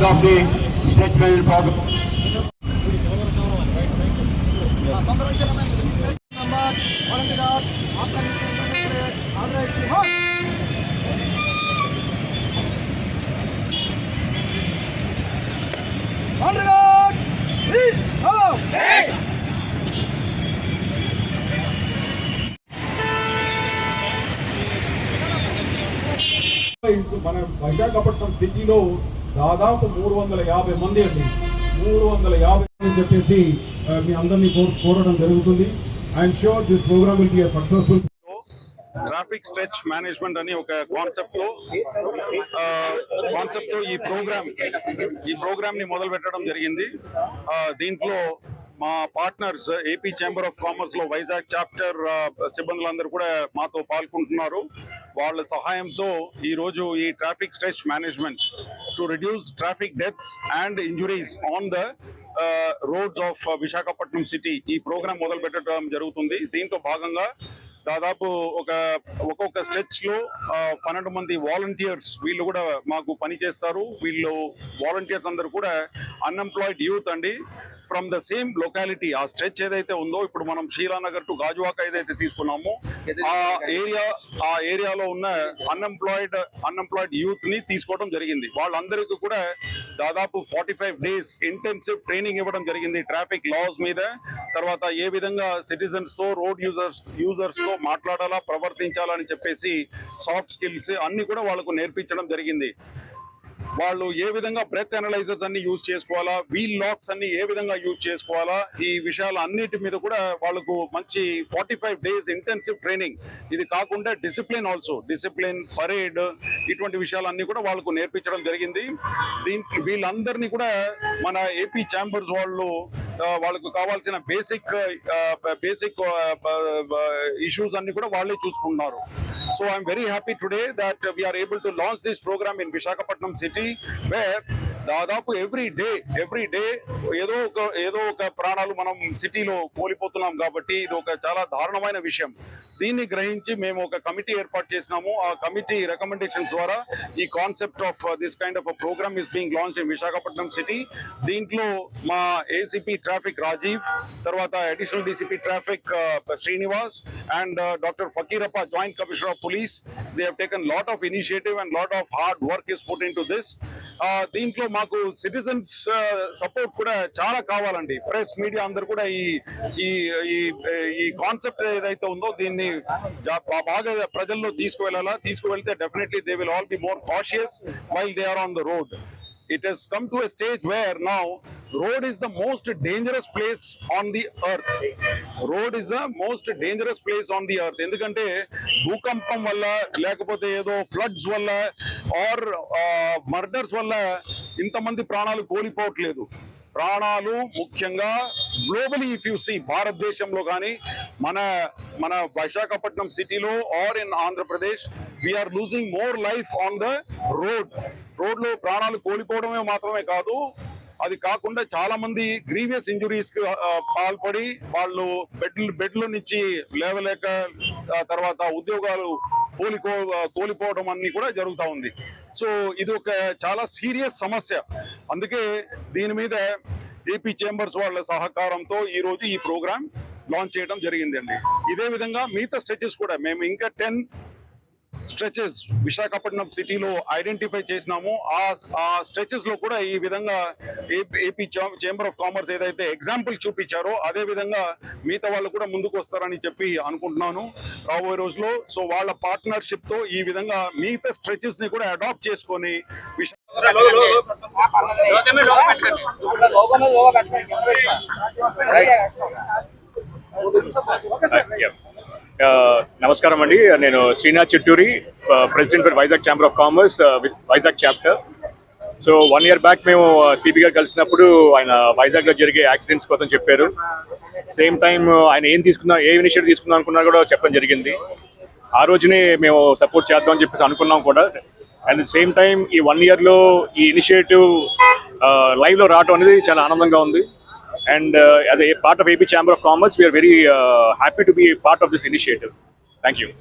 of the state management program. మన విశాఖపట్నం సిటీలో దాదాపు మూడు వందల యాభై మంది అండి. మూడు వందల యాభై అని చెప్పేసి మీ అందరినీ కోరడం జరుగుతుంది. I'm sure this programme will be successful traffic stretch management అని ఒక కాన్సెప్ట్తో కాన్సెప్ట్తో ఈ ప్రోగ్రామ్ ఈ ప్రోగ్రామ్ని మొదలు పెట్టడం జరిగింది. దీంట్లో మా పార్ట్నర్స్ ఏపీ చేంబర్ ఆఫ్ కామర్స్లో వైజాగ్ చాప్టర్ సిబ్బందులందరూ కూడా మాతో పాల్గొంటున్నారు. వాళ్ళ సహాయంతో ఈ రోజు ఈ traffic stretch management to reduce traffic deaths and injuries on the roads of Visakhapatnam city ఈ ప్రోగ్రామ్ మొదలు పెట్టడం జరుగుతుంది. దీంతో భాగంగా దాదాపు ఒక ఒక్కొక్క స్ట్రెచ్లో పన్నెండు మంది వాలంటీర్స్ వీళ్ళు కూడా మాకు పని చేస్తారు వీళ్ళు వాలంటీర్స్ అందరు కూడా అన్ఎంప్లాయిడ్ యూత్ అండి. ఫ్రమ్ ద సేమ్ లొకాలిటీ ఆ స్ట్రెచ్ ఏదైతే ఉందో ఇప్పుడు మనం షీలానగర్ టు గాజువాక ఏదైతే తీసుకున్నామో ఆ ఏరియా ఆ ఏరియాలో ఉన్న అన్ఎంప్లాయిడ్ అన్ఎంప్లాయిడ్ యూత్ని తీసుకోవడం జరిగింది. వాళ్ళందరికీ కూడా దాదాపు forty five days intensive training ఇవ్వడం జరిగింది. ట్రాఫిక్ లాస్ మీద. తర్వాత ఏ విధంగా సిటిజన్స్తో రోడ్ యూజర్స్ యూజర్స్తో మాట్లాడాలా ప్రవర్తించాలని చెప్పేసి సాఫ్ట్ స్కిల్స్ అన్ని కూడా వాళ్ళకు నేర్పించడం జరిగింది. వాళ్ళు ఏ విధంగా బ్రెత్ అనలైజర్స్ అన్ని యూజ్ చేసుకోవాలా వీల్ లాక్స్ అన్ని ఏ విధంగా యూజ్ చేసుకోవాలా ఈ విషయాలు అన్నిటి మీద కూడా వాళ్ళకు మంచి forty five days intensive training ఇది కాకుండా డిసిప్లిన్ ఆల్సో డిసిప్లిన్ పరేడ్ ఇటువంటి విషయాలన్నీ కూడా వాళ్ళకు నేర్పించడం జరిగింది. దీంట్లో వీళ్ళందరినీ కూడా మన ఏపీ ఛాంబర్స్ వాళ్ళు వాళ్ళకు కావాల్సిన బేసిక్ బేసిక్ ఇష్యూస్ అన్ని కూడా వాళ్ళే So I'm very happy today that we are able to launch this program in Vishakapatnam city where దాదాపు ఎవ్రీ డే ఎవ్రీ డే ఏదో ఒక ఏదో ఒక ప్రాణాలు మనం సిటీలో కోల్పోతున్నాం కాబట్టి ఇది ఒక చాలా దారుణమైన విషయం. దీన్ని గ్రహించి మేము ఒక కమిటీ ఏర్పాటు చేసినాము. ఆ కమిటీ రికమెండేషన్స్ ద్వారా ఈ concept of this kind of programme is being launch in Visakhapatnam city దీంట్లో మా ఏసీపీ ట్రాఫిక్ రాజీవ్ తర్వాత additional DCP traffic Srinivas and doctor Fakeerappa joint commissioner of police they have taken lot of initiative and lot of hard work is put in to this దీంట్లో మాకు citizens support కూడా చాలా కావాలండి. Press media అందరు కూడా ఈ ఈ ఈ కాన్సెప్ట్ ఏదైతే ఉందో దీన్ని బాగా ప్రజల్లో తీసుకువెళ్ళాలా? తీసుకువెళ్తే definitely they will all be more cautious while they are on the road it has come to a stage where now road is the most dangerous place on the earth. Road is the most dangerous place on the earth. ఎందుకంటే భూకంపం వల్ల లేకపోతే ఏదో floods వల్ల are murders వల్ల ఇంతమంది ప్రాణాలు కోల్పోవట్లేదు. ప్రాణాలు ముఖ్యంగా గ్లోబలీ ఇఫ్ యూ సీ భారతదేశంలో కానీ మన మన విశాఖపట్నం సిటీలో or in Andhra Pradesh we are losing more life on the road. రోడ్లో ప్రాణాలు కోల్పోవడమే మాత్రమే కాదు అది కాకుండా చాలా మంది గ్రీవియస్ ఇంజురీస్కి పాల్పడి వాళ్ళు బెడ్ బెడ్ల నుంచి లేవలేక తర్వాత ఉద్యోగాలు కోలికో కోల్పోవడం అన్ని కూడా జరుగుతూ ఉంది. సో ఇది ఒక చాలా సీరియస్ సమస్య. అందుకే దీని మీద ఏపీ చేంబర్స్ వాళ్ళ సహకారంతో ఈ రోజు ఈ ప్రోగ్రామ్ లాంచ్ చేయడం జరిగిందండి. ఇదే విధంగా మిగతా స్ట్రెచెస్ కూడా మేము ఇంకా టెన్ స్ట్రెచెస్ విశాఖపట్నం సిటీలో ఐడెంటిఫై చేసినాము ఆ స్ట్రెచెస్లో కూడా ఈ విధంగా ఏపీ చేంబర్ ఆఫ్ కామర్స్ ఏదైతే ఎగ్జాంపుల్ చూపించారో అదే విధంగా మిగతా వాళ్ళు కూడా ముందుకు వస్తారని చెప్పి అనుకుంటున్నాను రాబోయే రోజులో సో వాళ్ళ పార్ట్నర్షిప్తో ఈ విధంగా మిగతా స్ట్రెచెస్ని కూడా అడాప్ట్ చేసుకొని విశాఖ నమస్కారం అండి. నేను Srinath Chitturi president for Vizag chamber of commerce Vizag chapter. So one year back మేము సిబి గారు కలిసినప్పుడు ఆయన వైజాగ్లో జరిగే యాక్సిడెంట్స్ కోసం చెప్పారు. సేమ్ టైం ఆయన ఏం తీసుకున్నా ఏ ఇనిషియేటివ్ తీసుకుందాం అనుకున్నా కూడా చెప్పడం జరిగింది. ఆ రోజునే మేము సపోర్ట్ చేద్దాం అని చెప్పేసి అనుకున్నాం కూడా. అండ్ సేమ్ టైం ఈ వన్ ఇయర్లో ఈ ఇనిషియేటివ్ లైవ్లో రావడం అనేది చాలా ఆనందంగా ఉంది. And uh, as a part of AP Chamber of Commerce, we are very uh, happy to be a part of this initiative. Thank you.